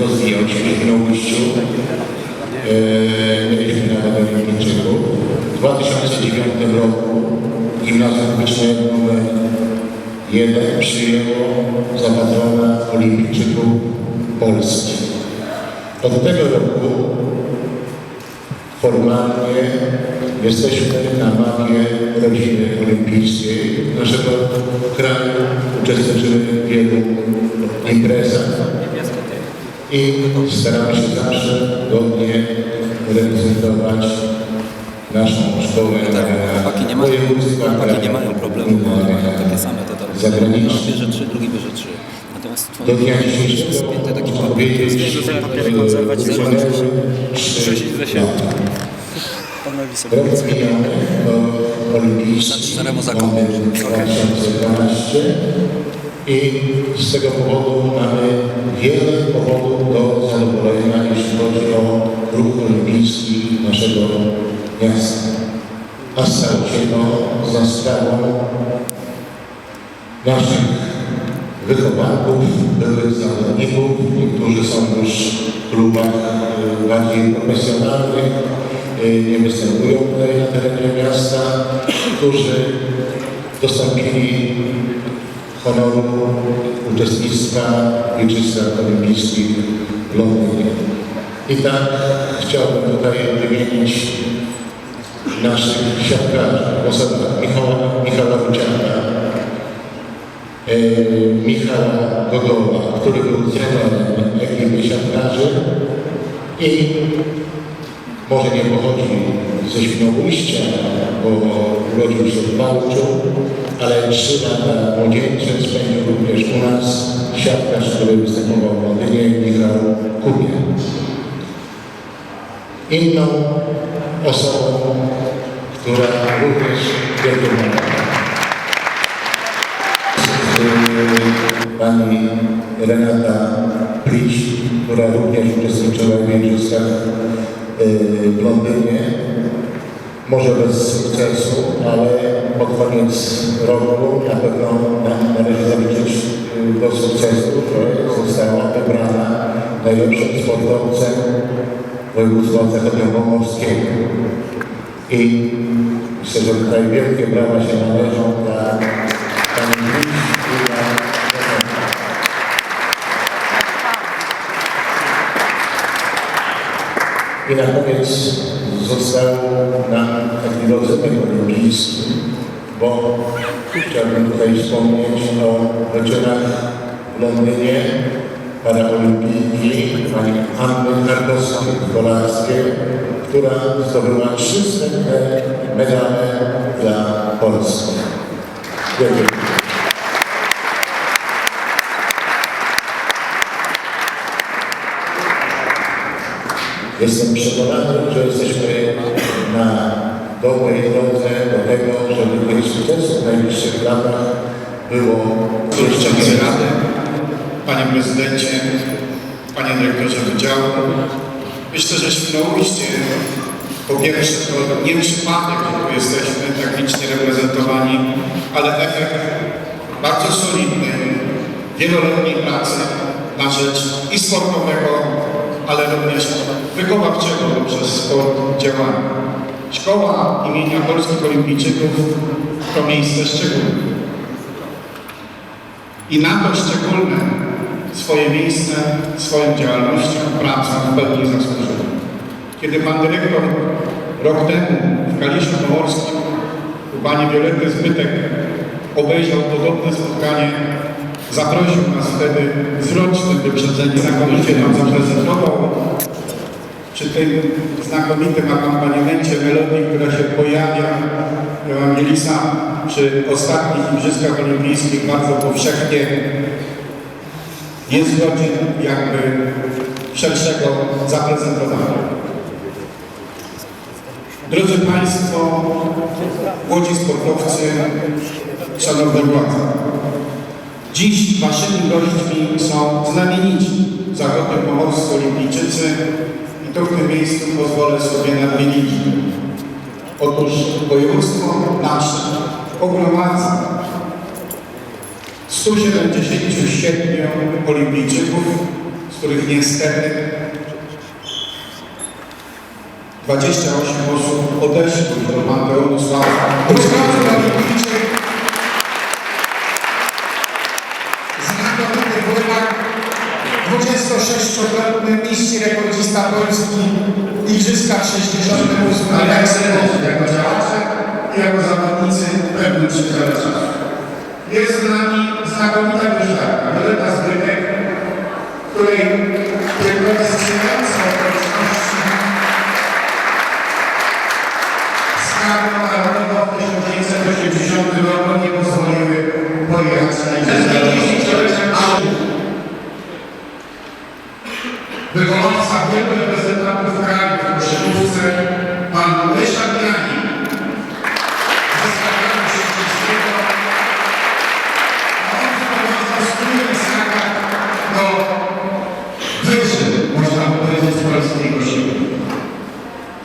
rozwijał się w Świnoujściu. E, Mieliśmy nawet olimpijczyków. W 2009 roku Gimnazjum Wyższe numer 1 przyjęło za patrona olimpijczyków Polski. Od tego roku formalnie jesteśmy na mapie rodziny olimpijskiej naszego kraju. Uczestniczymy w wielu imprezach i staramy się zawsze godnie reprezentować naszą szkołę Tak, na chłopaki nie mają, chłopaki nie mają problemu, bo mają takie same dorobki. zagraniczne. Bierze trzy, drugi bierze trzy. Natomiast Do twoje dnia jest dzisiejszego spięte papierem. powiedzieć, że e, papiery konserwacyjne wykonałem Trzy źle się. lata. Panowi sobie Rok miniony to olimpijski Za czterema zakony. Londyn 2012 i z tego powodu mamy wiele powodów do zadowolenia, jeśli chodzi o ruch olimpijski naszego miasta. A stało się to za sprawą naszych wychowanków, byłych zawodników, niektórzy są już w klubach e, bardziej profesjonalnych, e, nie występują tutaj na terenie miasta, którzy dostąpili honoru uczestnictwa w Igrzyskach Olimpijskich w Londynie. I tak chciałbym tutaj wymienić naszych siatkarzy w osobach Michała, Michała Ruciaka, e, Michała Gogoła, który był trenerem ekipy siatkarzy i może nie pochodzi ze Świnoujścia, bo urodził się w Wałczu, ale trzy lata młodzieńcze spędził również u nas siatkarz, który występował w Londynie, Michał Kubia. Inną osobą, która również wielką pani Renata Pliś, która również uczestniczyła w Igrzyskach w Londynie. Może bez sukcesu, ale pod koniec roku na pewno na- należy zaliczyć y, do sukcesu, że została wybrana najlepszym sportowcem województwa zachodniopomorskiego. I myślę, że tutaj wielkie brawa się należą dla pani Pliś i dla Renaty. I na koniec został nam taki rodzynek olimpijski, bo chciałbym tutaj wspomnieć o wyczynach w Londynie paraolimpijki pani Anny Karkowskiej-Kolarskiej, która zdobyła trzy medale dla Polski. Dziękuję. Jestem przekonany, że jesteśmy na dobrej drodze do tego, żeby tych sukcesów w najbliższych latach było jeszcze więcej. Rady, Panie Prezydencie, Panie Dyrektorze Wydziału. Myślę, że Świnoujście po pierwsze to nie przypadek, że tu jesteśmy tak licznie reprezentowani, ale efekt bardzo solidnej, wieloletniej pracy na rzecz i sportowego, ale również wychowawczego poprzez sport działania. Szkoła imienia Polskich Olimpijczyków to miejsce szczególne. I na to szczególne swoje miejsce, swoją działalnością, pracą w pełni zasłużył. Kiedy pan dyrektor rok temu w Kaliszu Pomorskim u pani Violetty Zbytek obejrzał podobne spotkanie, zaprosił nas wtedy z rocznym wyprzedzeniem, znakomicie nam zaprezentował przy tym znakomitym akompaniamencie melodii, która się pojawia Ewangelisa przy ostatnich Igrzyskach Olimpijskich bardzo powszechnie jest godzin jakby szerszego zaprezentowania. Drodzy Państwo, młodzi sportowcy, Szanowni Władze, dziś Waszymi gośćmi są znamienici zachodniopomorscy olimpijczycy i to w tym miejscu pozwolę sobie nadmienić. Otóż województwo nasze ogromadza 177 olimpijczyków, z których niestety 28 osób odeszło do Panteonu. Rozkazy dla znakomity pływak, 26-krotny mistrz rekordzista Polski w Igrzyskach 68 Aleksa jako działacze i jako zawodnicy pewnym przedziale czasu. Jest z nami znakomita wyżarka, Violeta Zbytek, której tylko sprzyjające okoliczności Skarbu Narodowego w 1980 roku nie pozwoliły pojechać na Igrzyska. Wychowawca wielu reprezentantów kraju w koszykówce, pan Ryszard Janik. Wystawiamy się wszystkiego. A on wspólny skakach do można powiedzieć, polskiego siły.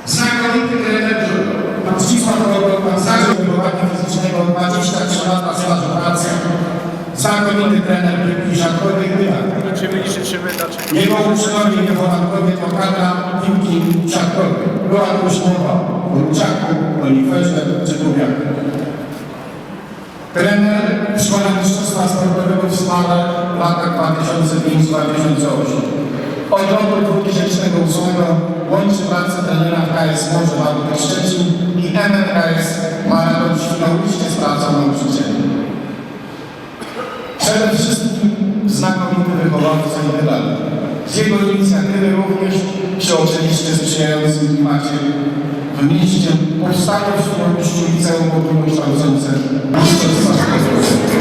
Znakomity trener. Pan Zdzisław Robert, pan Zagreb Wychowania Fizycznego, 23 lata stażu pracy. Znakomity trener piłki życzymy dalszych Jego uczniowie i wychowankowie to kadra piłki siatkowej. Była tu już mowa o Oliferze czy Kubiaku. Trener w Szkole Mistrzostwa Sportowego w Smale w latach 2005-2008. Od roku 2008 łączy pracę trenera w KS Morze Walutek Szczecin i MNKS Maraton Świnoujście z pracą nauczycieli. Przede wszystkim znakomity wychowawca i pedagog. Z jego inicjatywy również przy oczywiście sprzyjającym klimacie w mieście powstało w Świnoujściu liceum ogólnokształcące Mistrzostwa Sportowego.